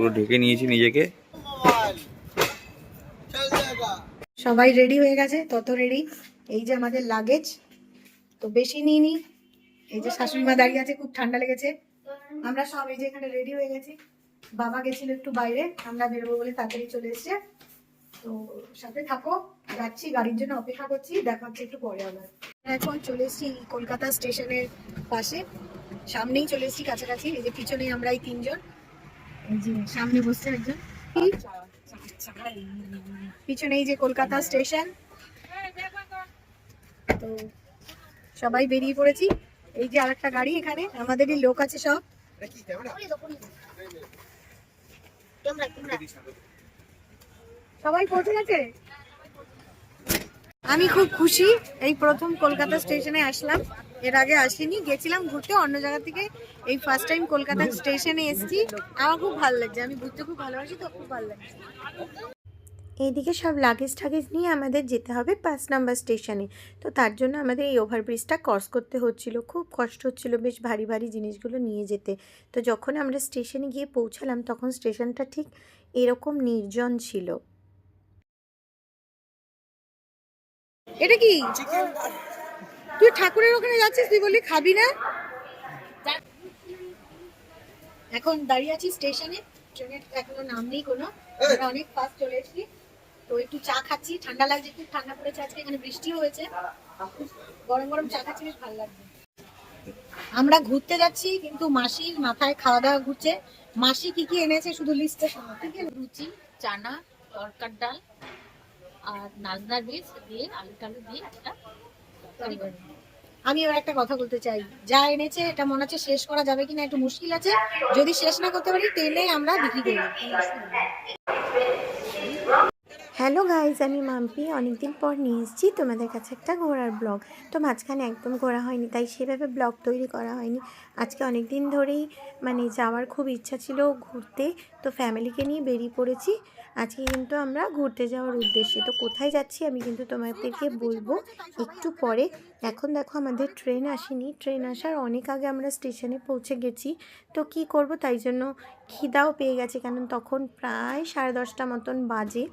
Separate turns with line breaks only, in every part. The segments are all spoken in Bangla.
পুরো ঢেকে নিয়েছি নিজেকে।
সবাই রেডি হয়ে গেছে? তত রেডি এই যে আমাদের লাগেজ তো বেশি নিইনি। এই যে শাশুড়ি মা দাঁড়িয়ে আছে, খুব ঠান্ডা লেগেছে। আমরা সব এই যে এখানে রেডি হয়ে গেছি। বাবা গেছিল একটু বাইরে, আমরা বেরোবো বলে তাড়াতাড়ি চলে এসছে। তো সাথে থাকো, যাচ্ছি, গাড়ির জন্য অপেক্ষা করছি, দেখা হচ্ছে একটু পরে আবার। এখন চলে এসেছি কলকাতা স্টেশনের পাশে। সামনেই চলে এসেছি কাছাকাছি, এই যে পিছনে আমরা এই তিনজন। সামনে বসছে একজন। পিছনে এই যে কলকাতা স্টেশন। তো সবাই বেরিয়ে পড়েছি। এই যে আরেকটা গাড়ি এখানে, আমাদেরই লোক আছে সব। সবাই পৌঁছে গেছে? আমি খুব খুশি। এই প্রথম কলকাতা স্টেশনে আসলাম। এর আগে আসিনি, গেছিলাম ঘুরতে। অন্য জায়গা থেকে এই ফার্স্ট টাইম কলকাতা স্টেশনে এসেছি। আমার খুব ভালো লাগছে। আমি ঘুরতে খুব ভালোবাসি, তো খুব ভালো লাগছে।
এইদিকে সব লাগেজ ঠাগেজ নিয়ে আমাদের যেতে হবে পাঁচ নাম্বার স্টেশনে। তো তার জন্য আমাদের এই ওভারব্রিজটা ক্রস করতে হচ্ছিল। খুব কষ্ট হচ্ছিল বেশ ভারী ভারী জিনিসগুলো নিয়ে যেতে। তো যখন আমরা স্টেশনে গিয়ে পৌঁছালাম, তখন স্টেশনটা ঠিক এরকম নির্জন ছিল।
এটা কি? তুই ঠাকুরের ওখানে যাচ্ছিস তুই বললি খাবি না? এখন দাঁড়িয়ে আছি স্টেশনে ট্রেনের এখনও নাম নেই কোনো আমরা অনেক ফাস্ট চলে এসেছি। তো একটু চা খাচ্ছি ঠান্ডা লাগছে খুব ঠান্ডা পড়েছে আজকে এখানে বৃষ্টিও হয়েছে। গরম গরম চা খাচ্ছি বেশ ভালো লাগছে। আমরা ঘুরতে যাচ্ছি কিন্তু মাসির মাথায় খাওয়া দাওয়া ঘুরছে। মাসি কি কি এনেছে শুধু লিস্টে
লুচি চানা তরকার ডাল আর দিয়ে আলু টালু দিয়ে একটা
আমি এবার একটা কথা বলতে চাই। যা এনেছে, এটা মনে হচ্ছে শেষ করা যাবে কিনা একটু মুশকিল আছে। যদি শেষ না করতে পারি, তেলে আমরা বিক্রি করব
হ্যালো গাইজ আমি মাম্পি। অনেকদিন পর নিয়ে এসেছি তোমাদের কাছে একটা ঘোরার ব্লগ। তো মাঝখানে একদম ঘোরা হয়নি, তাই সেভাবে ব্লগ তৈরি করা হয়নি। আজকে অনেক দিন ধরেই মানে যাওয়ার খুব ইচ্ছা ছিল ঘুরতে, তো ফ্যামিলিকে নিয়ে বেরিয়ে পড়েছি। আজকে কিন্তু আমরা ঘুরতে যাওয়ার উদ্দেশ্যে। তো কোথায় যাচ্ছি আমি কিন্তু তোমাদেরকে বলব একটু পরে। এখন দেখো আমাদের ট্রেন আসেনি। ট্রেন আসার অনেক আগে আমরা স্টেশনে পৌঁছে গেছি। তো কি করব তাই জন্য খিদাও পেয়ে গেছে কারণ তখন প্রায় সাড়ে দশটা মতন বাজে।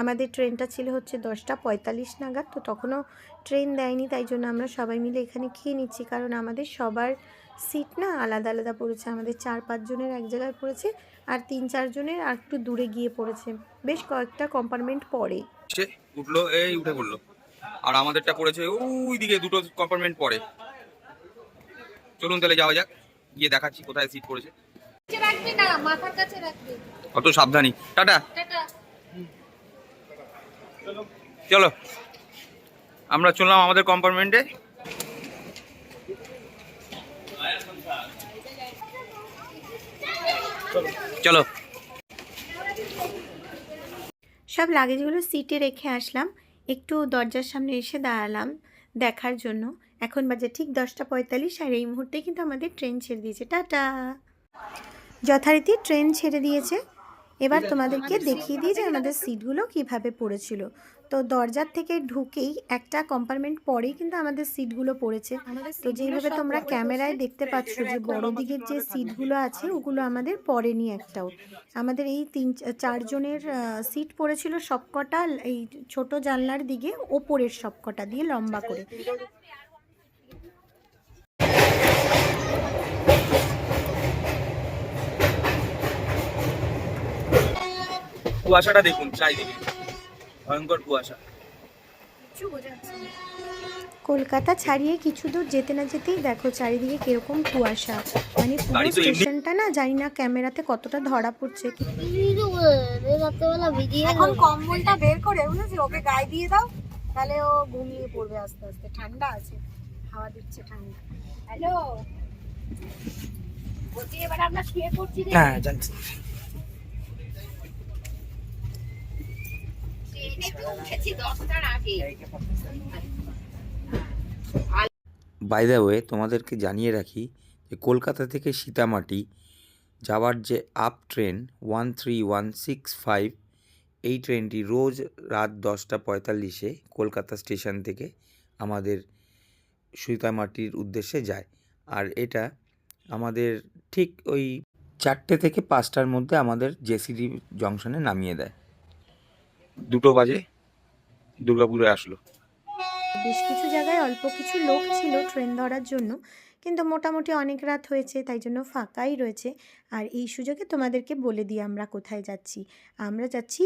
আমাদের ট্রেনটা ছিল হচ্ছে দশটা পঁয়তাল্লিশ নাগাদ, তো তখনও ট্রেন দেয়নি, তাই জন্য আমরা সবাই মিলে এখানে খেয়ে নিচ্ছি। কারণ আমাদের সবার সিট না আলাদা আলাদা পড়েছে, আমাদের চার পাঁচজনের এক জায়গায় পড়েছে আর তিন চারজনের আর একটু দূরে গিয়ে পড়েছে। বেশ কয়েকটা কম্পার্টমেন্ট পরে
সে উঠল, এই উঠে পড়ল। আর আমাদেরটা পড়েছে ওই দিকে দুটো কম্পার্টমেন্ট পরে চলুন তাহলে যাওয়া যাক, গিয়ে দেখাচ্ছি কোথায় সিট পড়েছে।
রাখবি না মাথার কাছে রাখবি।
কত সাবধানী। টাটা।
টাটা।
চলো। আমরা চললাম আমাদের কম্পার্টমেন্টে চলো।
সব লাগেজগুলো সিটে রেখে আসলাম। একটু দরজার সামনে এসে দাঁড়ালাম দেখার জন্য। এখন বাজে ঠিক দশটা পঁয়তাল্লিশ আর এই মুহূর্তে কিন্তু আমাদের ট্রেন ছেড়ে দিয়েছে। টাটা। যথারীতি ট্রেন ছেড়ে দিয়েছে। এবার তোমাদেরকে দেখিয়ে দিই যে আমাদের সিটগুলো কীভাবে পড়েছিল। তো দরজার থেকে ঢুকেই একটা কম্পার্টমেন্ট পরেই কিন্তু আমাদের সিটগুলো পড়েছে। তো যেভাবে তোমরা ক্যামেরায় দেখতে পাচ্ছ যে বড় দিকের যে সিটগুলো আছে ওগুলো আমাদের পড়েনি একটাও। আমাদের এই তিন চারজনের সিট পড়েছিল সবকটা এই ছোট জানলার দিকে ওপরের সবকটা দিয়ে লম্বা করে।
কুয়াশাটা দেখুন চারিদিকে। ভয়ঙ্কর কুয়াশা।
কলকাতা ছাড়িয়ে কিছু দূর যেতে না যেতেই দেখো চারিদিকে কীরকম কুয়াশা। মানে পুরো স্টেশনটা না জানি না ক্যামেরাতে কতটা ধরা পড়ছে।
এখন কম্বলটা বের করে বুঝেছি ওকে গায়ে দিয়ে দাও তাহলে ও ঘুমিয়ে পড়বে আস্তে আস্তে। ঠান্ডা আছে হাওয়া দিচ্ছে ঠান্ডা। হ্যালো
বলছি এবার আমরা শুয়ে পড়ছি
হ্যাঁ জানছি
ট্রেনে তো উঠেছি দশটার আগে
বাই দ্য ওয়ে তোমাদেরকে জানিয়ে রাখি যে কলকাতা থেকে সীতামাটি যাওয়ার যে up train one three one six five এই ট্রেনটি রোজ রাত দশটা পঁয়তাল্লিশে কলকাতা স্টেশন থেকে আমাদের সীতামাটির উদ্দেশ্যে যায়। আর এটা আমাদের ঠিক ওই চারটে থেকে পাঁচটার মধ্যে আমাদের জেসিডি জংশনে নামিয়ে দেয়। দুটো বাজে দুর্গাপুরে আসলো।
বেশ কিছু জায়গায় অল্প কিছু লোক ছিল ট্রেন ধরার জন্য কিন্তু মোটামুটি অনেক রাত হয়েছে তাই জন্য ফাঁকাই রয়েছে। আর এই সুযোগে তোমাদেরকে বলে দিই আমরা কোথায় যাচ্ছি। আমরা যাচ্ছি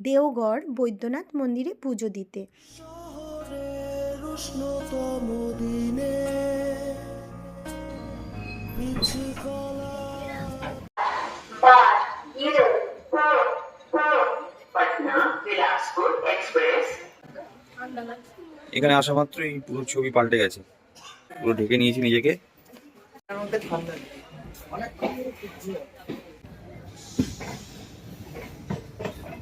দেওগড় বৈদ্যনাথ মন্দিরে পুজো দিতে।
শহরের
এখানে আসা মাত্রই পুরো ছবি পাল্টে গেছে। পুরো ঢেকে নিয়েছি নিজেকে।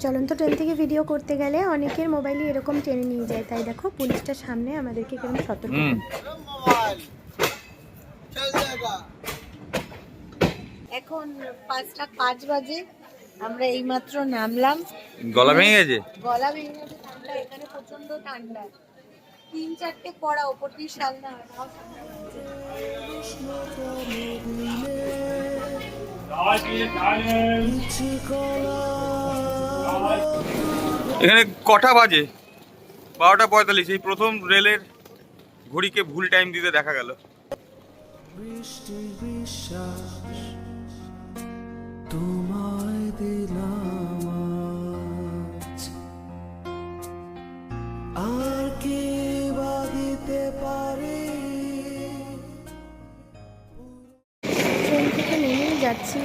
চলন্ত ট্রেন থেকে ভিডিও করতে গেলে অনেকের মোবাইলই এরকম টেনে নিয়ে যায়। তাই দেখো পুলিশটা সামনে আমাদেরকে কেমন সতর্ক
এখন পাঁচটা পাঁচ বাজে। আমরা এইমাত্র নামলাম।
গলা ভেঙে গেছে?
গলা ভেঙে গেছে। ঠান্ডা এখানে প্রচণ্ড ঠান্ডা। তিন চারটে পড়া ওপর দিয়ে শাল না
এখানে কটা বাজে? বারোটা পঁয়তাল্লিশ এই প্রথম রেলের ঘড়িকে ভুল টাইম দিতে দেখা গেল।
বৃষ্টি বিশ্বাস তোমায় দিলাম।
যাচ্ছি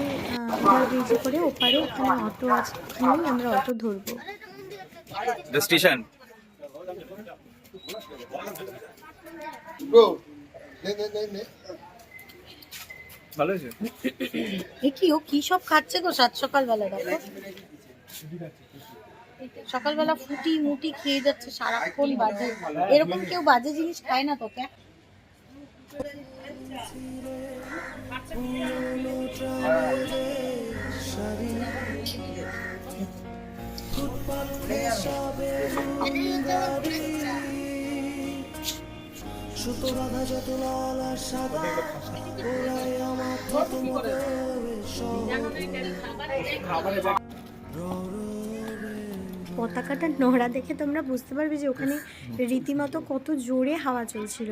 ওভার ব্রিজে করে ওপারে ওখানে অটো আছে ওখানেই আমরা অটো ধরবো।
স্টেশন ভালো হয়েছে?
এ কি ও কি সব খাচ্ছে গো সাত সকালবেলা দেখো? সকালবেলা ফুটি মুটি খেয়ে যাচ্ছে সারাক্ষণ বাজে। এরকম কেউ বাজে জিনিস খায় না তোকে?
পতাকাটা নোড়া দেখে তোমরা বুঝতে পারবে যে ওখানে রীতিমতো কত জোরে হাওয়া চলছিল।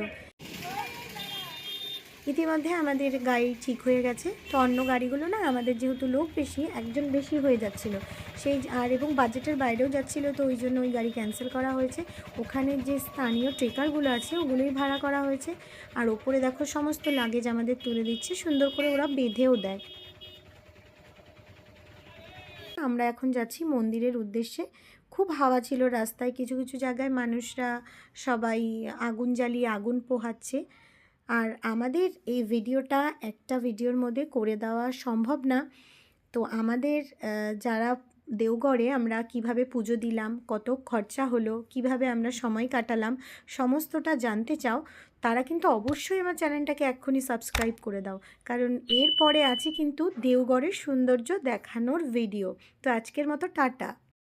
ইতিমধ্যে আমাদের গাড়ি ঠিক হয়ে গেছে। তো অন্য গাড়িগুলো না আমাদের যেহেতু লোক বেশি, একজন বেশি হয়ে যাচ্ছিল। সেই আর এবং বাজেটের বাইরেও যাচ্ছিল, তো ওই জন্য ওই গাড়ি ক্যান্সেল করা হয়েছে। ওখানে যে স্থানীয় ট্রেকারগুলো আছে, ওগুলোই ভাড়া করা হয়েছে। আর ওপরে দেখো সমস্ত লাগেজ আমাদের তুলে দিচ্ছে, সুন্দর করে ওরা বেঁধেও দেয়। আমরা এখন যাচ্ছি মন্দিরের উদ্দেশ্যে। খুব হাওয়া ছিল রাস্তায়, কিছু কিছু জায়গায় মানুষরা সবাই আগুন জ্বালিয়ে আগুন পোহাচ্ছে। আর আমাদের এই ভিডিওটা একটা ভিডিওর মধ্যে করে দেওয়া সম্ভব না। তো আমাদের যারা দেওগড়ে আমরা কীভাবে পুজো দিলাম, কত খরচা হলো, কীভাবে আমরা সময় কাটালাম, সমস্তটা জানতে চাও, তারা কিন্তু অবশ্যই আমার চ্যানেলটাকে এক্ষুনি সাবস্ক্রাইব করে দাও। কারণ এরপরে আছে কিন্তু দেওগড়ের সৌন্দর্য দেখানোর ভিডিও। তো আজকের মতো টাটা।